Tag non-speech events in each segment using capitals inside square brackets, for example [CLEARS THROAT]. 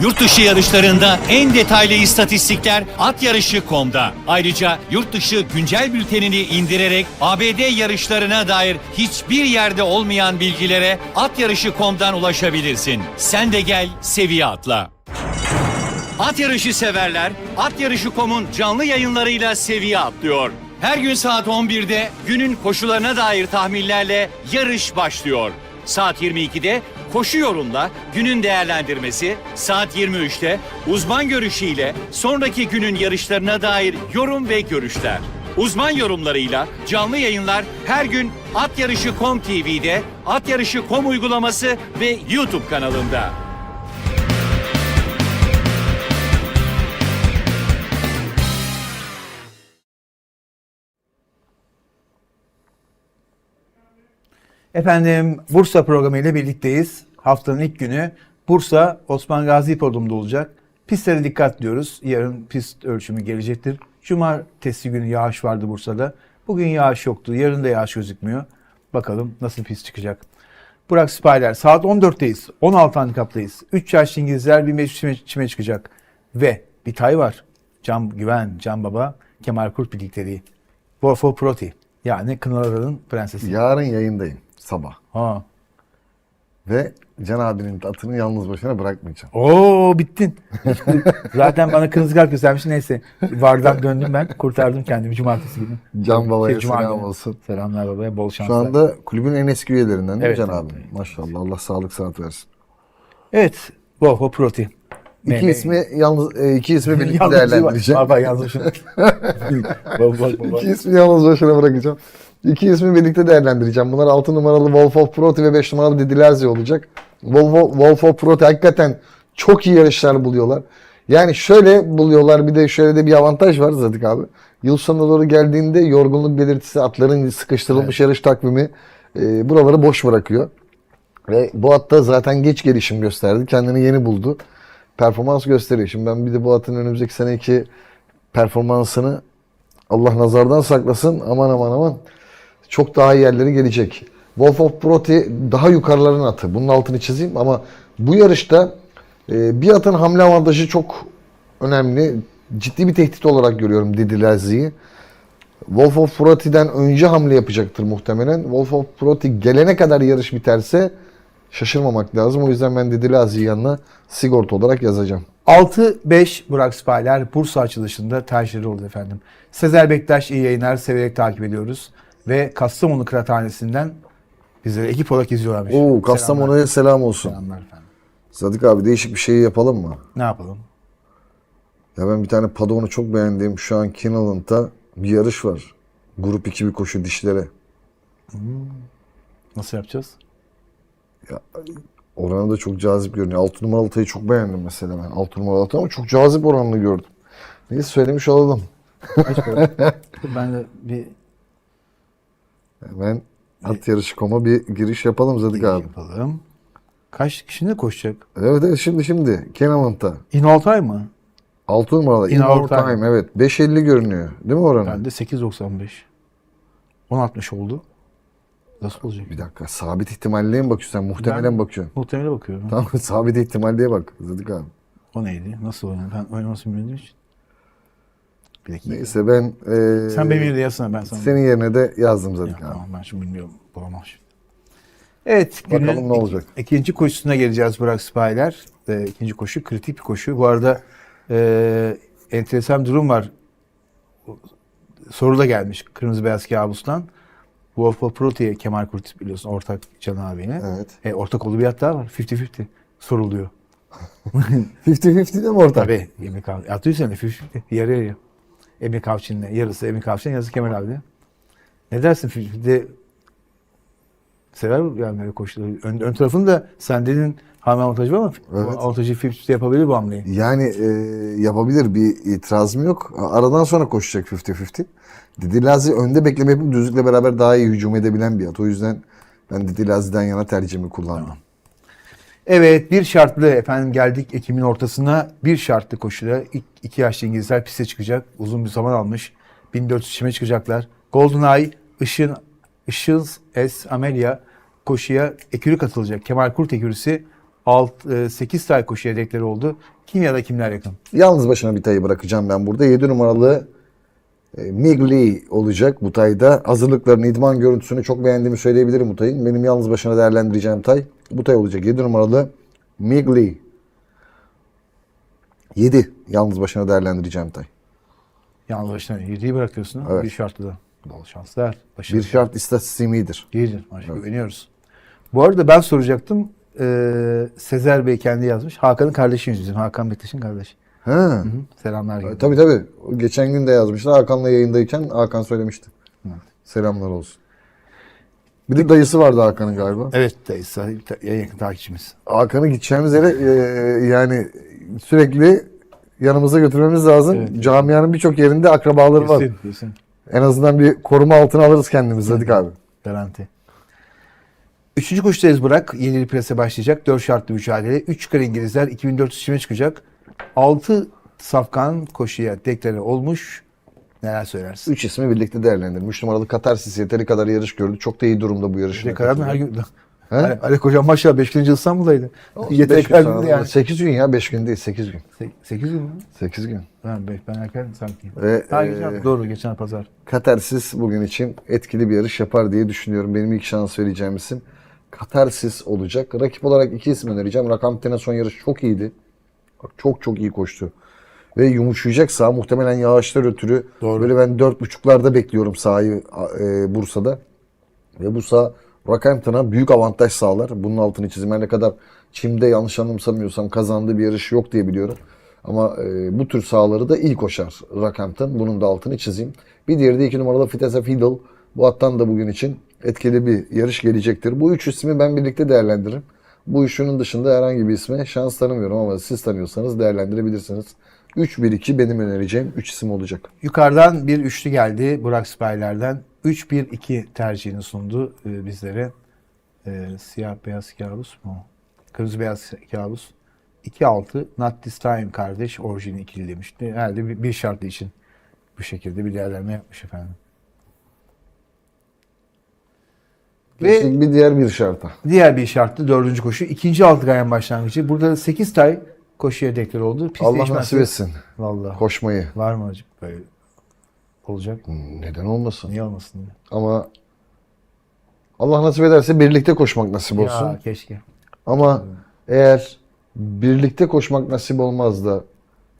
Yurt dışı yarışlarında en detaylı istatistikler atyarışı.com'da. Ayrıca yurt dışı güncel bültenini indirerek ABD yarışlarına dair hiçbir yerde olmayan bilgilere atyarışı.com'dan ulaşabilirsin. Sen de gel seviye atla. At yarışı severler, At Yarışı.com'un canlı yayınlarıyla seviye atlıyor. Her gün saat 11'de günün koşularına dair tahminlerle yarış başlıyor. Saat 22'de koşu yorumla günün değerlendirmesi, saat 23'te uzman görüşüyle sonraki günün yarışlarına dair yorum ve görüşler. Uzman yorumlarıyla canlı yayınlar her gün At Yarışı.com TV'de, At Yarışı.com uygulaması ve YouTube kanalında. Efendim Bursa programı ile birlikteyiz. Haftanın ilk günü Bursa Osman Gazi Hipodromu'nda olacak. Pistlere dikkat diyoruz. Yarın pist ölçümü gelecektir. Cumartesi günü yağış vardı Bursa'da. Bugün yağış yoktu. Yarın da yağış gözükmüyor. Bakalım nasıl pist çıkacak. Burak Spider saat 14'teyiz. 16 handikaptayız. 3 yaşlı İngilizler 1500 çime, çıkacak. Ve bir tay var. Can Güven, Can Baba, Kemal Kurt birlikleri. Wolfo Proti. Yani Kınalar'ın prensesi. Yarın yayındayım sabah. Ha. Ve Can abinin atını yalnız başına bırakmayacağım. Oo bittin. Zaten bana kırmızı kart göstermiş. Neyse. Vardan döndüm ben. Kurtardım kendimi cumartesi günü. Can babaya Şey, Cuma selam günü. olsun. Selamlar babaya. Bol Şu şanslar. anda kulübün en eski üyelerinden Evet, Can abi? evet. Maşallah Allah sağlık sıhhat versin. Evet. Wolfo Proti. İki ismi yalnız e, iki ismi birlikte Yalnız- değerlendireceğim. Baba [LAUGHS] baba, baba. İki ismi yalnız başına bırakacağım. İki ismi birlikte değerlendireceğim. Bunlar 6 numaralı Wolf of Proti ve 5 numaralı Didilerzi olacak. Wolf, Wolf of Proti hakikaten çok iyi yarışlar buluyorlar. Yani şöyle buluyorlar bir de şöyle de bir avantaj var Zadık abi. Yıl sonuna doğru geldiğinde yorgunluk belirtisi atların sıkıştırılmış yarış takvimi e, buraları boş bırakıyor. Ve bu hatta zaten geç gelişim gösterdi. Kendini yeni buldu. Performans gösteriyor. Şimdi ben bir de bu atın önümüzdeki seneki performansını Allah nazardan saklasın. Aman aman aman. Çok daha iyi yerlere gelecek. Wolf of Proti daha yukarıların atı. Bunun altını çizeyim ama bu yarışta e, bir atın hamle avantajı çok önemli. Ciddi bir tehdit olarak görüyorum Didi Lazi'yi. Wolf of Proti'den önce hamle yapacaktır muhtemelen. Wolf of Proti gelene kadar yarış biterse şaşırmamak lazım. O yüzden ben Didi Lazi'yi yanına sigorta olarak yazacağım. 6-5 Burak Spiler Bursa açılışında tercihleri oldu efendim. Sezer Bektaş iyi yayınlar severek takip ediyoruz. Ve Kastamonu Kıraathanesi'nden bizleri ekip olarak izliyorlarmış. Oo, Kastamonu'ya selam olsun. Selamlar efendim. Sadık abi değişik bir şey yapalım mı? Ne yapalım? Ya ben bir tane padonu çok beğendiğim şu an Kinaland'da bir yarış var. Grup 2 bir koşu dişlere. Nasıl yapacağız? Oranı da çok cazip görünüyor. 6 numaralı tayı çok beğendim mesela ben. 6 numaralı tayı ama çok cazip oranını gördüm. Neyse söylemiş olalım. [LAUGHS] Ben de bir Hemen at yarışı koma bir giriş yapalım Zadık abi. yapalım. Kaç kişi ne koşacak? Evet evet şimdi şimdi Kenaland'da. İnaltay mı? 6 numaralı In In Our Our Time. Time evet. 5.50 görünüyor. Değil mi oranı? Ben de 8.95. 10.60 oldu. Nasıl olacak? Bir dakika sabit ihtimalliye mi bakıyorsun sen? Muhtemelen Ben- bakıyorsun. Muhtemele bakıyorum. Tamam [LAUGHS] sabit ihtimalliye bak Zadık abi. O neydi? Nasıl oynadı? Ben oynamasını bilmediğim için. Bir dakika. Neyse ben eee, Sen benim yerine yazsana ben sana. senin yerine de yazdım Ya, Zadık abi. tamam ben şimdi bilmiyorum. Bulamam şimdi. Evet. Bakalım günün ne olacak. ikinci koşusuna geleceğiz Burak Spiler. Ee, ikinci koşu kritik bir koşu. Bu arada e, enteresan bir durum var. Soru da gelmiş Kırmızı Beyaz Kabus'tan. Wolf of Prote'ye Kemal Kurtis biliyorsun ortak Can abine. Evet. E, ortak olduğu bir hat daha var. 50-50 soruluyor. [LAUGHS] 50-50 de mi ortak? Tabii. Yemek Avcı. Atıyor seni 50-50. Yarı yarıya. Emir Avcı'nın yarısı Emir Avcı'nın yarısı Kemal abi. Ne dersin 50-50'de sever yani böyle koşuları? Ön, ön tarafında sen dedin hamle avantajı var ama Evet. avantajı 50-50 yapabilir bu hamleyi. Yani e, yapabilir bir itirazım yok. Aradan sonra koşacak 50-50. Didilazi önde bekleme yapıp düzlükle beraber daha iyi hücum edebilen bir at. O yüzden ben Didilazi'den yana tercihimi kullandım. Evet bir şartlı efendim geldik Ekim'in ortasına bir şartlı koşuda ilk iki yaşlı İngilizler piste çıkacak. Uzun bir zaman almış. 1400 çime çıkacaklar. GoldenEye, Işın, Işıl S. Amelia koşuya ekürü katılacak. Kemal Kurt ekürüsü alt, 8 tay koşu yedekleri oldu. Kim ya da kimler yakın? Yalnız başına bir tayı bırakacağım ben burada. 7 numaralı e, Migli olacak bu tayda. Hazırlıklarını, idman görüntüsünü çok beğendiğimi söyleyebilirim bu tayın. Benim yalnız başına değerlendireceğim tay bu tay olacak. 7 numaralı Migli. 7 yalnız başına değerlendireceğim tay. Yalnız başına 7'yi bırakıyorsun. ha? Evet. Bir şartlı da. Bol şanslar. Başarı. Bir şart istatistiğim iyidir. Maşallah. Güveniyoruz. Bu arada ben soracaktım. Ee, Sezer Bey kendi yazmış. Hakan'ın kardeşiymiş bizim. Hakan Bektaş'ın kardeşi. Ha. Hı? Selamlar. gibi. Tabii tabii. Geçen gün de yazmışlar. Hakan'la yayındayken Hakan söylemişti. Selamlar olsun. Bir de dayısı vardı Hakan'ın galiba. Evet dayısı. En yakın takipçimiz. Hakan'ı gideceğimiz yere e, yani sürekli yanımıza götürmemiz lazım. Evet. Camianın birçok yerinde akrabaları var. Kesin, kesin. En azından bir koruma altına alırız kendimizi Sadık abi. Garanti. Üçüncü koşudayız Burak. Yeni prese başlayacak. Dört şartlı mücadele. Üç çıkar İngilizler. 2400 çime çıkacak. Altı safkan koşuya deklare olmuş. Neler söylersin? Üç ismi birlikte değerlendirelim. Üç numaralı Katarsis yeteri kadar yarış gördü. Çok da iyi durumda bu yarışın. Ne kadar mı her gün? He? Ali, Ali Kocam maşallah 5 gün önce İstanbul'daydı. Yeteri kadar yani. Sekiz gün ya. Beş gün değil. Sekiz gün. 8 gün mü? Sekiz gün. Ben, ben, ben erken sanki. Ve Ha, e, geçen, doğru geçen pazar. Katarsis bugün için etkili bir yarış yapar diye düşünüyorum. Benim ilk şans vereceğim isim Katarsis olacak. Rakip olarak iki isim önereceğim. Rakam Tene son yarış çok iyiydi. Bak çok çok iyi koştu. Ve yumuşayacak sağ muhtemelen yağışlar ötürü. Doğru. Böyle ben dört buçuklarda bekliyorum sahayı e, Bursa'da. Ve bu saha Rockhampton'a büyük avantaj sağlar. Bunun altını çizim. Her ne kadar çimde yanlış anımsamıyorsam kazandığı bir yarış yok diye biliyorum. Ama e, bu tür sahaları da iyi koşar Rockhampton. Bunun da altını çizeyim. Bir diğeri de iki numaralı Fitesse Fiddle. Bu attan da bugün için etkili bir yarış gelecektir. Bu üç ismi ben birlikte değerlendiririm. Bu üçünün dışında herhangi bir isme şans tanımıyorum ama siz tanıyorsanız değerlendirebilirsiniz. 3-1-2 benim önereceğim 3 isim olacak. Yukarıdan bir üçlü geldi Burak Spyler'den. 3-1-2 tercihini sundu e, bizlere. E, siyah beyaz kabus mu? Kırmızı beyaz kabus. 2-6 Not This Time kardeş orijini ikili demişti. Herhalde bir, bir şartlı için bu şekilde bir değerlendirme yapmış efendim. Ve bir diğer bir şarta. diğer bir şartlı dördüncü koşu. ikinci altı gayen başlangıcı. Burada 8 tay koşuya deklar oldu. Pist Allah nasip etsin Vallahi. koşmayı. Var mı acaba böyle olacak? Neden olmasın? Niye olmasın diye. Ama Allah nasip ederse birlikte koşmak nasip olsun. Ya keşke. Ama eğer birlikte koşmak nasip olmaz da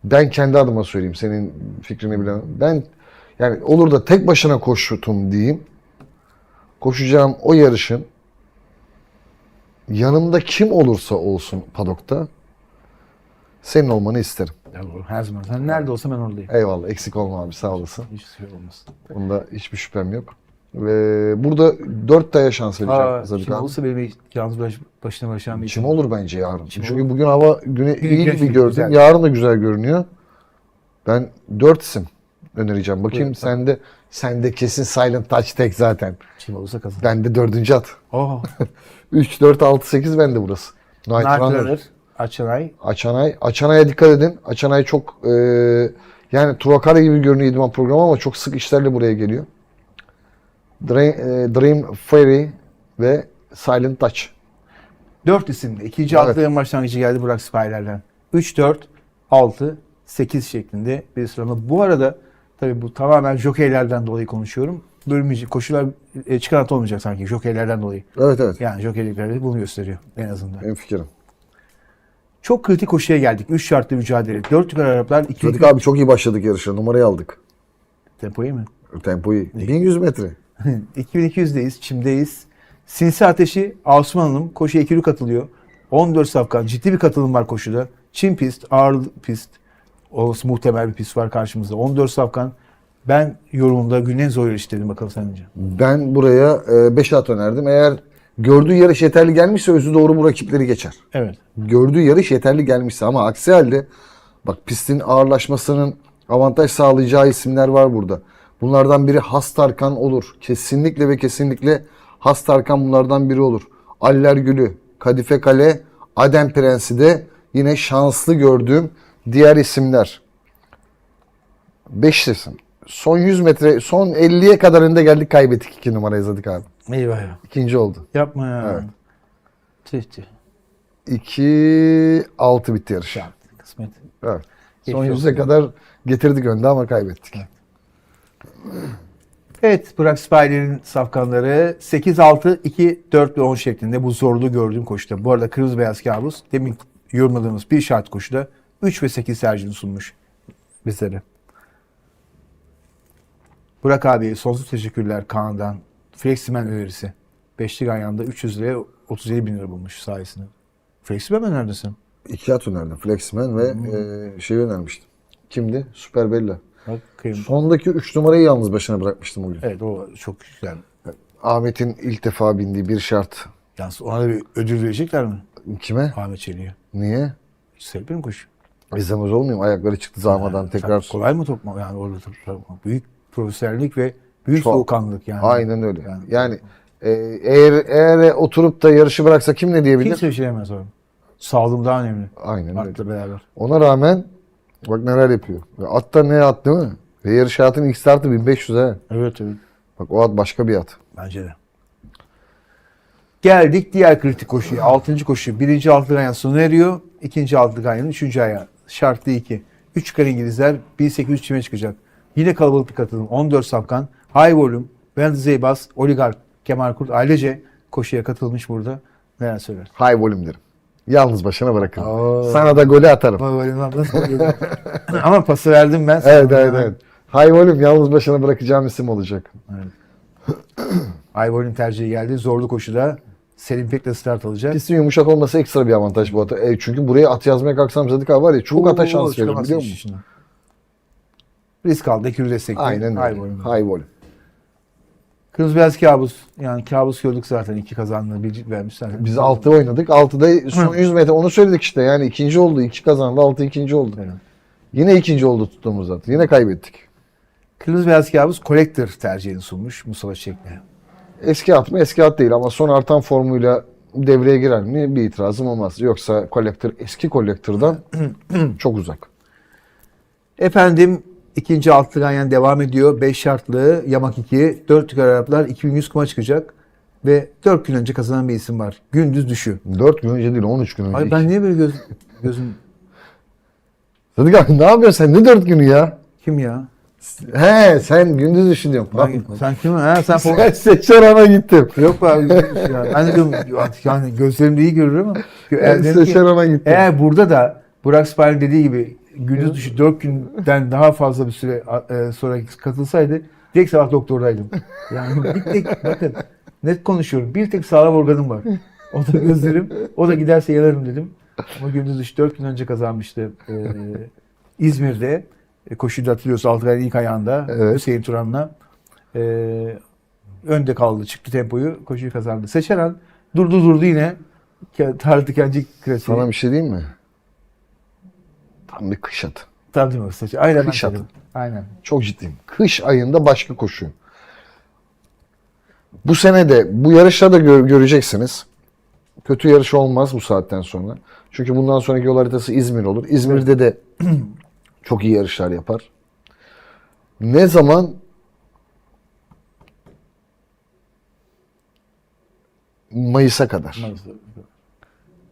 ben kendi adıma söyleyeyim senin fikrini bilemem. Ben yani olur da tek başına koşutum diyeyim. Koşacağım o yarışın yanımda kim olursa olsun padokta senin olmanı isterim. Ya bu Her zaman. Sen nerede olsa ben oradayım. Eyvallah eksik olma abi sağ olasın. Hiç şey olmasın. Bunda hiçbir şüphem yok. Ve burada dört taya şans vereceğim. Aa, şimdi abi. olsa benim yalnız baş, başına başlayan bir Çim olur bence yarın. Çim Çünkü olur. bugün hava güne Gün- iyi gibi gördüm. güzel. Yarın da güzel görünüyor. Ben dört isim önereceğim. Bakayım Buyur, sende sende kesin Silent Touch tek zaten. Çim olursa kazan. Bende dördüncü at. Oh. 3, 4, 6, 8 bende burası. Night Runner. Nartlanır. Açanay. Açanay. Açanay'a dikkat edin. Açanay çok e, yani Turakara gibi görünüyor idman programı ama çok sık işlerle buraya geliyor. Dream, e, Dream Fairy ve Silent Touch. Dört isimli. İkinci Evet. en başlangıcı geldi Burak Spyler'den. 3, 4, 6, 8 şeklinde bir sıralama. Bu arada tabii bu tamamen jokeylerden dolayı konuşuyorum. Bölümcü koşular e, çıkan at olmayacak sanki jokeylerden dolayı. Evet evet. Yani jokeylikleri bunu gösteriyor en azından. Benim fikrim. Çok kritik koşuya geldik. 3 şartlı mücadele. 4 yukarı Araplar 2 Sadık abi çok iyi başladık yarışa. Numarayı aldık. tempoyu mu? Tempoyu. 1100 metre. [LAUGHS] 2200'deyiz, çimdeyiz. Sinsi Ateşi, Asuman Hanım koşuya ikili katılıyor. 14 safkan, ciddi bir katılım var koşuda. Çim pist, ağır pist. Olası muhtemel bir pist var karşımızda. 14 safkan. Ben yorumumda günün en zor yarışı dedim bakalım sence. Ben buraya 5 at önerdim. Eğer gördüğü yarış yeterli gelmişse özü doğru bu rakipleri geçer. Evet. Gördüğü yarış yeterli gelmişse ama aksi halde bak pistin ağırlaşmasının avantaj sağlayacağı isimler var burada. Bunlardan biri Hastarkan olur. Kesinlikle ve kesinlikle Hastarkan bunlardan biri olur. Aller Gülü, Kadife Kale, Adem Prensi de yine şanslı gördüğüm diğer isimler. 5 isim. Son 100 metre, son 50'ye kadar önde geldik kaybettik 2 numara yazdık abi. Eyvah ya. İkinci oldu. Yapma ya. Evet. Tüh tüh. 2-6 bitti yarış. Kısmet. Evet. Son olsun. yüze kadar getirdik önde ama kaybettik. Evet, Burak Spider'in safkanları 8-6, 2-4 ve 10 şeklinde bu zorlu gördüğüm koşuda. Bu arada kırmızı beyaz kabus demin yorumladığımız bir şart koşuda 3 ve 8 tercihini sunmuş bizlere. Burak abi sonsuz teşekkürler Kaan'dan. Fleximen önerisi. Beşlik ayağında 300 liraya 37 bin lira bulmuş sayesinde. Fleximen mi neredesin? İki at önerdim. Flexman ve e, şey önermiştim. Kimdi? Süper Bella. Bak, kıyım. Sondaki 3 numarayı yalnız başına bırakmıştım bugün. Evet o çok güzel. Ahmet'in ilk defa bindiği bir şart. Yalnız ona da bir ödül verecekler mi? Kime? Ahmet Çelik'e. Niye? Sevdim koşu. İzlemez olmayayım. Ayakları çıktı zamadan tekrar. Çok kolay mı topma yani orada topma? Büyük profesyonellik ve büyük Çok. soğukkanlılık yani. Aynen öyle. Yani- Yani, e, eğer eğer oturup da yarışı bıraksa kim ne diyebilir? Kimse bir şey demez oğlum. Sağlığım daha önemli. Aynen öyle. Atla beraber. Ona rağmen bak neler yapıyor. At da ne at değil mi? Ve yarış hayatının ilk startı 1500 he. Evet evet. Bak o at başka bir at. Bence de. Geldik diğer kritik koşuya. Altıncı koşu. Birinci altı ganyan sona eriyor. İkinci altı ganyanın üçüncü ayağı. Şartlı iki. Üç kare İngilizler 1800 çime çıkacak. Yine kalabalık bir katılım. 14 safkan. High volume. Bernd Zeybas, Oligark, Kemal Kurt ailece koşuya katılmış burada. Neler söyler? High volume derim. Yalnız başına bırakın. Oo. Sana da golü atarım. [LAUGHS] Ama pası verdim ben. Evet evet evet. High volume yalnız başına bırakacağım isim olacak. High volume tercihi geldi. Zorlu koşuda Selim Pek'le start alacak. Pistin yumuşak olması ekstra bir avantaj bu ata. E, çünkü buraya at yazmaya kalksam Zadık abi var ya çok ata şans verir biliyor musun? içinden. Risk aldı. Ekürü destekli. Aynen High öyle. volume. High volume. Kırmızı beyaz kabus. Yani kabus gördük zaten. iki kazandı. Bir vermiş zaten. Biz 6 oynadık. 6'da son 100 metre onu söyledik işte. Yani ikinci oldu. 2 kazandı. 6 ikinci oldu. Evet. Yine ikinci oldu tuttuğumuz at. Yine kaybettik. Kırmızı beyaz kabus collector tercihini sunmuş Mustafa Çiçek'le. Eski at mı? Eski at değil ama son artan formuyla devreye girer mi? Bir itirazım olmaz. Yoksa Collector eski Collector'dan [CLEARS THROAT] çok uzak. Efendim ikinci altı ganyan devam ediyor. 5 şartlı Yamak 2. 4 tükar Araplar 2100 kuma çıkacak. Ve 4 gün önce kazanan bir isim var. Gündüz düşü. 4 gün önce değil 13 gün önce. Ay ben niye böyle göz, [LAUGHS] gözüm... Sadık abi ne yapıyorsun sen? Ne 4 günü ya? Kim ya? He sen gündüz düşünüyorsun. Bak, Sen, kim? Ha, sen sen Seçeran'a gittim. Yok be abi. ya. Ben de diyorum yani gözlerimde iyi görür ama. Ben Eğer, dedim ki, Seçeran'a gittim. eğer burada da Burak Spal'in dediği gibi gündüz dışı 4 günden daha fazla bir süre e, sonra katılsaydı direkt sabah doktordaydım. Yani bir tek bakın net konuşuyorum. Bir tek sağlam organım var. O da gözlerim. O da giderse yanarım dedim. Ama gündüz dışı 4 gün önce kazanmıştı. Ee, İzmir'de e, koşuda hatırlıyorsun Altıgay'ın ilk ayağında Evet. Hüseyin Turan'la e, önde kaldı. Çıktı tempoyu. Koşuyu kazandı. Seçeren durdu durdu yine. Tarık Dikenci klasiği. Sana bir şey diyeyim mi? Tam bir kış atı. Tabii değil mi? Seçer. Aynen. Kış atı. Aynen. Çok ciddiyim. Kış ayında başka koşu. Bu sene de bu yarışta da gö- göreceksiniz. Kötü yarış olmaz bu saatten sonra. Çünkü bundan sonraki yol haritası İzmir olur. İzmir'de de [CLEARS THROAT] çok iyi yarışlar yapar. Ne zaman Mayıs'a kadar.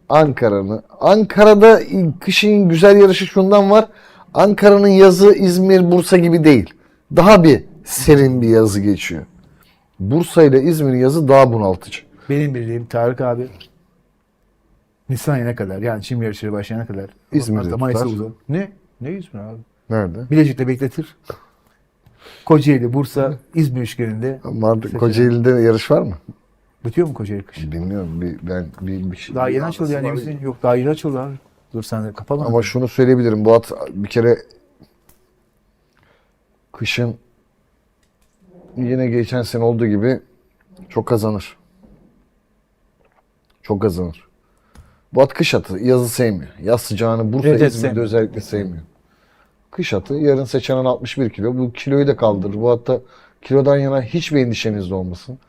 Ankara'nın. Ankara'da kışın güzel yarışı şundan var. Ankara'nın yazı İzmir, Bursa gibi değil. Daha bir serin bir yazı geçiyor. Bursa ile İzmir'in yazı daha bunaltıcı. Benim bildiğim Tarık abi Nisan ayına kadar yani çim yarışları başlayana kadar. İzmir'de Mayıs'a tutar. uzar. Ne? Ne İzmir abi? Nerede? Bilecik'te bekletir. Kocaeli, Bursa, İzmir üçgeninde. Kocaeli'de yarış var mı? Bitiyor mu Kocaeli kış? Bilmiyorum. Bir, ben bir, bir şey. Daha yeni açıldı yani emin Yok daha yeni açıldı abi. Dur sen de kapama. Ama şunu söyleyebilirim. Bu at bir kere kışın yine geçen sene olduğu gibi çok kazanır. Çok kazanır. Bu at kış atı. Yazı sevmiyor. Yaz sıcağını Bursa evet, İzmir'de sevmiyor. özellikle sevmiyor. Kış atı. Yarın seçenen 61 kilo. Bu kiloyu da kaldırır. Bu hatta kilodan yana hiçbir endişeniz de olmasın.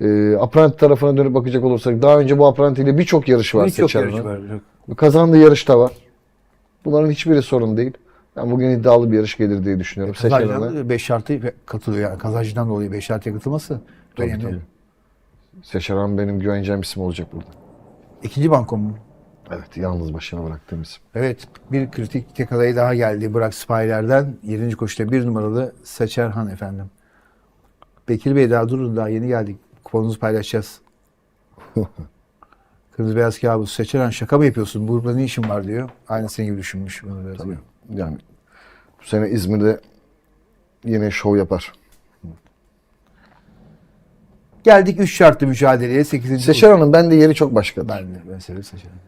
Ee, Apranti tarafına dönüp bakacak olursak daha önce bu Apranti ile birçok yarış var Birçok yarış var. Yok. Kazandığı yarış da var. Bunların hiçbiri sorun değil. Ben bugün iddialı bir yarış gelir diye düşünüyorum. Seçeneğe. Kazancıdan 5 şartı katılıyor yani. Kazancıdan dolayı 5 şartıya katılması Tabii, önemli. tabii. Seçeren benim güveneceğim isim olacak burada. İkinci banko mu? Evet yalnız başına bıraktığım isim. Evet bir kritik tekalayı daha geldi Burak Spayler'den. 7. koşuda bir numaralı Seçerhan efendim. Bekir Bey daha durun daha yeni geldik. Kuponunuzu paylaşacağız. [LAUGHS] Kırmızı beyaz kabus. Seçerhan şaka mı yapıyorsun? Burada ne işin var diyor. Aynı senin gibi düşünmüş. Bunu biraz Tabii. Yani bu sene İzmir'de yine şov yapar. Geldik 3 şartlı mücadeleye. 8. Seçer Hanım bende yeri çok başkadır. Ben de ben severim Seçerhan.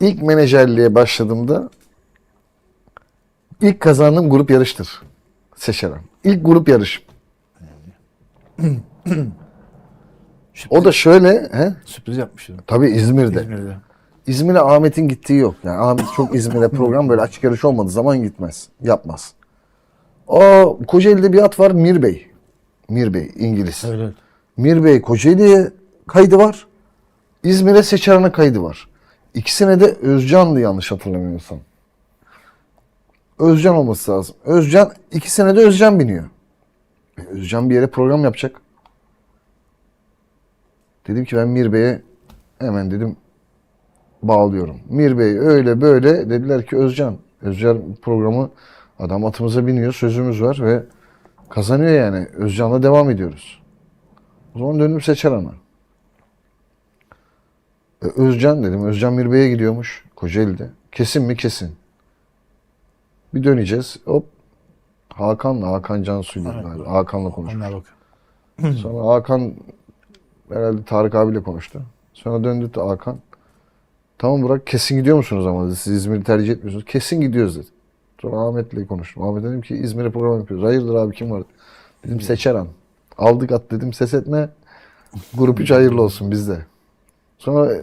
İlk menajerliğe başladığımda ilk kazandığım grup yarıştır. Seçer Hanım. İlk grup yarışım. [CLEARS THROAT] O da şöyle, he? Sürpriz yapmıştım. Tabii İzmir'de. İzmir'de. İzmir'e Ahmet'in gittiği yok. Yani Ahmet çok İzmir'e [CLEARS THROAT] program böyle açık yarış olmadığı zaman gitmez. Yapmaz. O Kocaeli'de bir at var Mir Bey. Mir Bey İngiliz. Evet. Mir Bey Kocaeli'ye kaydı var. İzmir'e Seçeran'a kaydı var. İkisine de Özcan'dı yanlış hatırlamıyorsam. Özcan olması lazım. Özcan ikisine de Özcan biniyor. E, Özcan bir yere program yapacak. Dedim ki ben Mir Bey'e hemen dedim bağlıyorum. Mir Bey öyle böyle dediler ki Özcan. Özcan programı adam atımıza biniyor sözümüz var ve kazanıyor yani. Özcan'la devam ediyoruz. O zaman döndüm Seçeran'a. E, Özcan dedim. Özcan Mir Bey'e gidiyormuş Kocaeli'de. Kesin mi? Kesin. Bir döneceğiz. Hop. Hakan'la, Hakan Cansu'yla. galiba. Hakan'la konuşmuş. [CLEARS THROAT] Sonra Hakan herhalde Tarık abiyle konuştu. Sonra döndü de Hakan. Tamam Burak kesin gidiyor musunuz ama dedi. Siz İzmir'i tercih etmiyorsunuz. Kesin gidiyoruz dedi. Sonra Ahmet'le konuştum. Ahmet dedim ki İzmir'e program yapıyoruz. Hayırdır abi kim var? Dedim Seçeran. Aldık at dedim ses etme. Grup 3 hayırlı olsun bizde. Sonra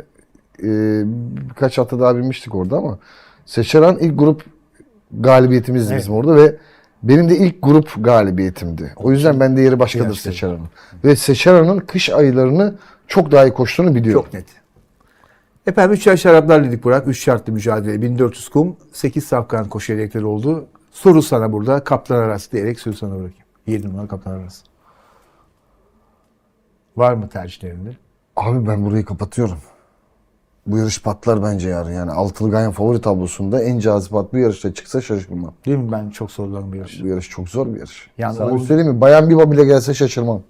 e, birkaç hafta daha binmiştik orada ama Seçeran ilk grup galibiyetimiz Evet. bizim orada ve benim de ilk grup galibiyetimdi. O yüzden bende yeri başkadır. Seçeran'ın. Ve Seçeran'ın kış aylarını çok daha iyi koştuğunu biliyorum. Çok net. Efendim 3 yaş şaraplar dedik Burak. 3 şartlı mücadele. 1400 kum. 8 safkan koşu yelekleri oldu. Soru sana burada. Kaplan arası diyerek sözü sana bırakayım. 7 numara kaplan arası. Var mı tercihlerinde? Abi ben burayı kapatıyorum. Bu yarış patlar bence yarın. Yani altılı ganyan favori tablosunda en cazip at bu yarışta çıksa şaşırmam. Değil mi? Ben çok sorulan bir yarış. Bu yarış çok zor bir yarış. Yani Sana o- söyleyeyim mi? Bayan Biba bile gelse şaşırmam.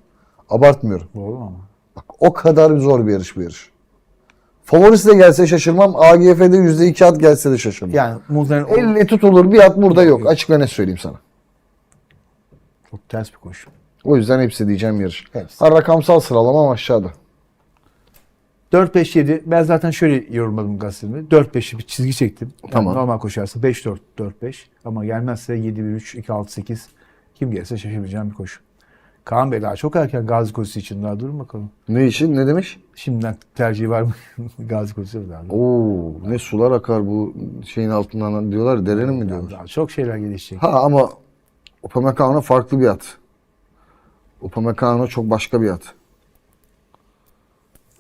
Abartmıyorum. Doğru ama? Bak o kadar zor bir yarış bu yarış. Favorisi de gelse şaşırmam. AGF'de %2 at gelse de şaşırmam. Yani muhtemelen o Elle tutulur bir at burada yok. Açık ve net söyleyeyim sana. çok ters bir koşu. O yüzden hepsi diyeceğim yarış. Hepsi. Ha, rakamsal sıralama aşağıda. 4-5-7 ben zaten şöyle yorumladım gazetemi. 4-5'i bir çizgi çektim. Yani Tamam. Normal koşarsa 5-4, 4-5 ama gelmezse 7-1-3, 2-6-8 kim gelirse şaşırmayacağım bir koşu. Kaan Bey daha çok erken Gazi koşusu için daha durun bakalım. Ne için? Ne demiş? Şimdiden tercihi var mı? [LAUGHS] Gazi koşusu daha? Oo, ne sular akar bu şeyin altından diyorlar. Derenin mi diyorlar? Daha çok şeyler gelişecek. Ha ama Upamecano farklı bir at. Upamecano çok başka bir at.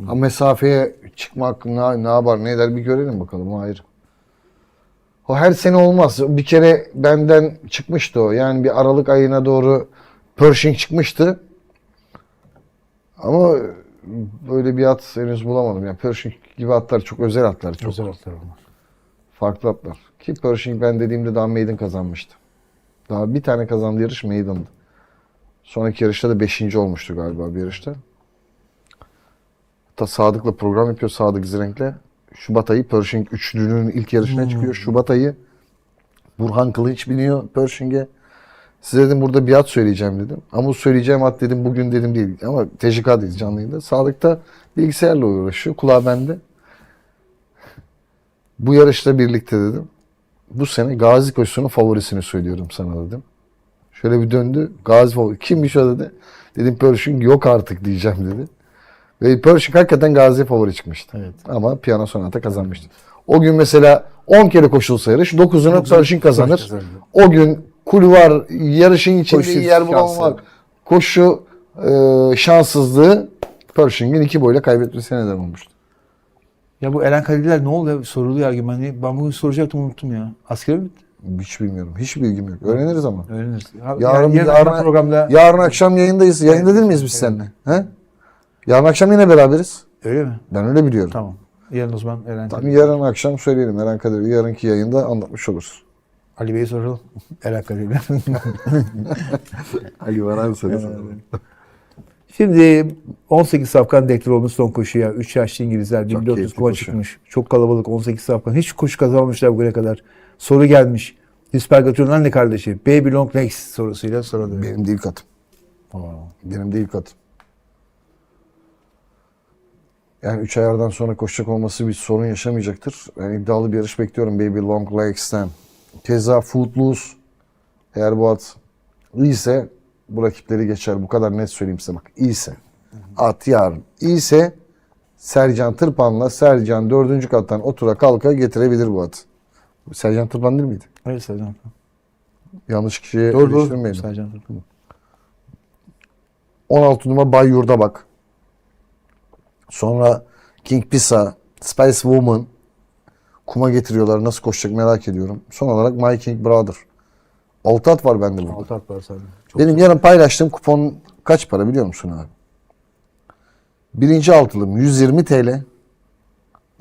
Ha mesafeye çıkmak ne, ne yapar ne eder bir görelim bakalım. Hayır. O her sene olmaz. Bir kere benden çıkmıştı o. Yani bir Aralık ayına doğru Pershing çıkmıştı. Ama böyle bir at henüz bulamadım. Yani Pershing gibi atlar çok özel atlar. Çok Özel atlar onlar. farklı atlar. Ki Pershing ben dediğimde daha maiden kazanmıştı. Daha bir tane kazandığı yarış maiden'dı. Sonraki yarışta da 5. olmuştu galiba bir yarışta. Hatta Sadık'la program yapıyor Sadık Zirenk'le. Şubat ayı Pershing üçlünün ilk yarışına çıkıyor. Şubat ayı Burhan Kılıç biniyor Pershing'e. Size dedim burada bir at söyleyeceğim dedim. Ama söyleyeceğim at dedim bugün dedim değil. Ama TJK'dayız canlı yayında. Sadık da bilgisayarla uğraşıyor. Kulağı bende. Bu yarışla birlikte dedim. Bu sene Gazi koşusunun favorisini söylüyorum sana dedim. Şöyle bir döndü. Gazi favori. Kimmiş o dedi. Dedim Pershing yok artık diyeceğim dedi. Ve Pershing hakikaten Gazi favori çıkmıştı. Evet. Ama Piyano Sonata kazanmıştı. O gün mesela 10 kere koşulsa yarış 9'unu Pershing kazanır. kazanır. O gün kulvar yarışın içinde Koşu yer bulamamak, koşu e, şanssızlığı Pershing'in iki boyla kaybetmesine neden olmuştu. Ya bu Eren Kaliler ne oldu ya? Soruluyor argüman diye. Ben bugün soracaktım unuttum ya. Askeri mi? Hiç bilmiyorum. Hiç bilgim yok. Öğreniriz ama. Öğreniriz. Ha, Yarın, yarın yarın, programda yarın akşam yayındayız. Yayında değil miyiz biz seninle? He? Yarın akşam yine beraberiz. öyle mi? Ben öyle biliyorum. Tamam. Yarın o zaman Eren Tamam, yarın akşam söyleyelim Eren Kadir. Yarınki yayında anlatmış oluruz. Ali Bey'e soralım. [LAUGHS] Eren Kadir'le. [LAUGHS] Ali Varan söyle. Şimdi 18 safkan deklar olmuş son koşuya. 3 yaşlı İngilizler Çok 1400 keyifli kuma koşu. çıkmış. Çok kalabalık 18 safkan. Hiç koşu kazanmamışlar bugüne kadar. Soru gelmiş. Dispergatör'ün ne kardeşi? Baby Long Legs sorusuyla sorulur. Benim değil katım. Benim değil katım. Yani 3 ayardan sonra koşacak olması bir sorun yaşamayacaktır. Ben iddialı bir yarış bekliyorum Baby Long Legs'ten. Keza Footloose eğer bu at iyiyse bu rakipleri geçer. Bu kadar net söyleyeyim size bak. İyiyse. At yarın. İyiyse Sercan Tırpan'la Sercan dördüncü kattan otura kalka getirebilir bu atı. Sercan Tırpan değil miydi? Evet Sercan. Yanlış kişiye Doğru doğru. eleştirmeyelim. Sercan. 16 numara Bay Yurda bak. Sonra King Pisa, Spice Woman. Kuma getiriyorlar. Nasıl koşacak merak ediyorum. Son olarak My King Brother. Altı at var bende burada. Altı at var sadece. Çok Benim yarın paylaştığım kupon kaç para biliyor musun abi? Birinci altılım 120 TL.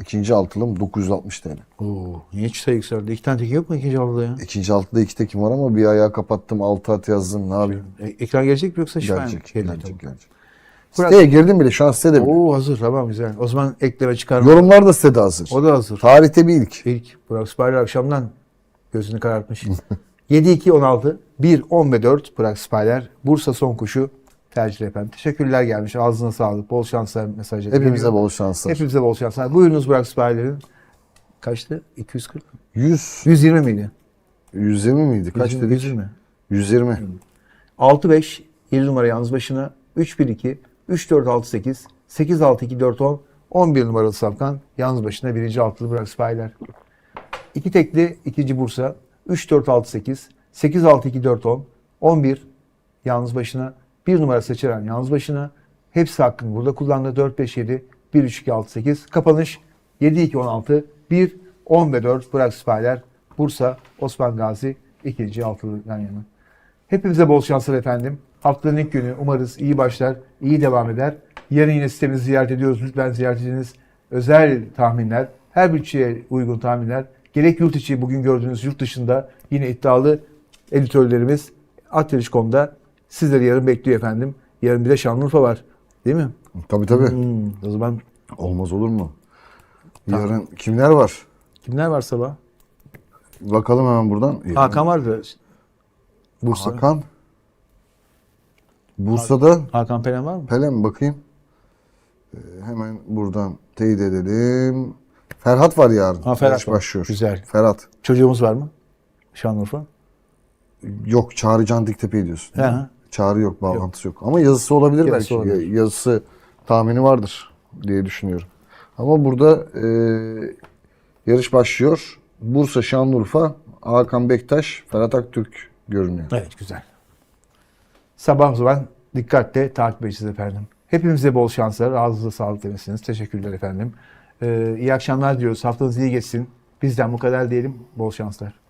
İkinci altılım 960 TL. Oo, niye çıta yükseldi? İki tane teki yok mu ikinci altıda ya? İkinci altıda iki tekim var ama bir ayağı kapattım. Altı at yazdım. Ne yapayım? E, ekran gelecek mi yoksa mi? Gelecek. Gelecek. gelecek. Burak- Siteye girdim bile. Şu an sitede bile. Oo hazır tamam güzel. O zaman eklere çıkarma. Yorumlar da sitede hazır. O da hazır. Tarihte bir ilk. İlk Burak Spyler akşamdan gözünü karartmış. [LAUGHS] 7-2-16, 1-10 ve 4 Burak Spyler. Bursa son kuşu tercih efendim. Teşekkürler gelmiş. Ağzına sağlık. Bol şanslar mesajı. Hepimize bol şanslar. Hepimize bol şanslar. Buyurunuz Burak Spyler'in. Kaçtı? 240 mı? 100, 120 miydi? 120 miydi? Kaç 120, dedik? 120. 120. 6-5, 7 numara yalnız başına. 3-1-2, 3-4-6-8, 8-6-2-4-10, 11 numaralı Safkan yalnız başına birinci altılı Burak Spyler. İki tekli ikinci Bursa. 3-4-6-8, 8-6-2-4-10, 11 yalnız başına. Bir numara seçeren yalnız başına. Hepsi hakkını burada kullandı. 4-5-7, 1-3-2-6-8. Kapanış 7-2-16, 1, 10 ve 4 Burak Spyler. Bursa, Osman Gazi ikinci altılı yan yana. Hepimize bol şanslar efendim. Haftanın ilk günü umarız iyi başlar, iyi devam eder. Yarın yine sitemizi ziyaret ediyoruz. Lütfen ziyaret ediniz. Özel tahminler, her bütçeye uygun tahminler. Gerek yurt içi bugün gördüğünüz yurt dışında yine iddialı editörlerimiz Atyarış.com'da sizleri yarın bekliyor efendim. Yarın bir de Şanlıurfa var. Değil mi? Tabii tabii. Hmm, o zaman Olmaz olur mu? Yarın kimler var? kimler var sabah? Bakalım hemen buradan. Hakan vardı. Bursa. Hakan. Bursa'da Hakan Pelen var mı? Pele mi bakayım? Ee, hemen buradan teyit edelim. Ferhat var yarın. Ha, Ferhat Yarış var. başlıyor. Güzel. Ferhat. Çocuğumuz var mı? Şanlıurfa. Yok Çağrı Can Diktepe diyorsun. Hı hı. Çağrı yok, bağlantısı yok. Ama yazısı olabilir Yazısı belki. olabilir. Ya- Yazısı tahmini vardır diye düşünüyorum. Ama burada e, yarış başlıyor. Bursa, Şanlıurfa, Hakan Bektaş, Ferhat Aktürk görünüyor. Evet güzel. Sabah zaman dikkatle takip edeceğiz efendim. Hepimize bol şanslar. Ağzınıza sağlık demesiniz. Teşekkürler efendim. Ee, iyi akşamlar diyoruz. Haftanız iyi geçsin. Bizden bu kadar diyelim. Bol şanslar.